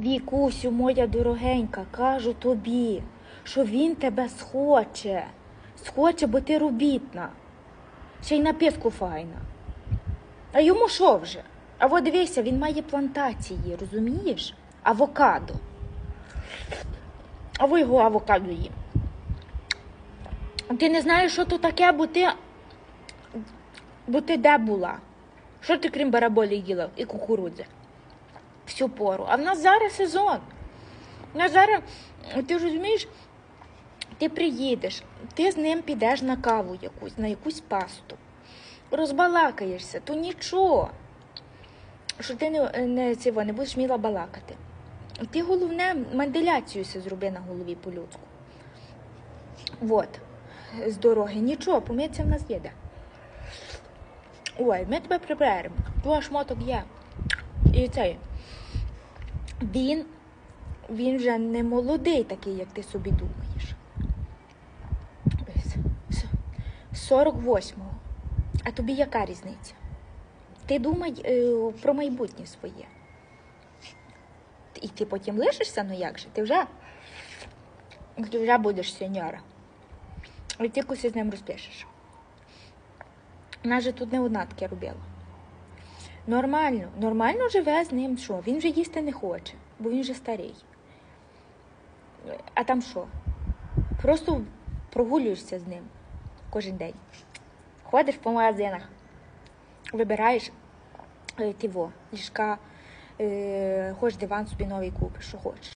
Вікусю, моя дорогенька, кажу тобі, що він тебе схоче. Схоче, бо ти робітна. Ще й на піску файна. А йому що вже? А во дивися, він має плантації, розумієш? Авокадо. А ви його авокадо їм. Ти не знаєш, що то таке, бо ти. Бо ти де була? Що ти крім бараболі їла і кукурудзи? Всю пору. А в нас зараз сезон. У нас зараз, ти розумієш, ти приїдеш, ти з ним підеш на каву якусь, на якусь пасту. Розбалакаєшся, то нічого. Що ти не, не, цього, не будеш вміла балакати. Ти головне манделяцію зроби на голові по-людську. Вот, з дороги. Нічого, помитися в нас є де. Ой, ми тебе приберемо. Твій шмоток є. І цей. Він, він вже не молодий такий, як ти собі думаєш. 48-го. А тобі яка різниця? Ти думай е, про майбутнє своє. І ти потім лишишся, ну як же? Ти вже, ти вже будеш сеньора. І ти з ним розпишеш. Вона же тут не одна таке робила. Нормально, нормально живе з ним, що? Він вже їсти не хоче, бо він вже старий. А там що? Просто прогулюєшся з ним кожен день. Ходиш по магазинах, вибираєш е, тіво, ліжка, е, хочеш диван собі новий купиш, що хочеш.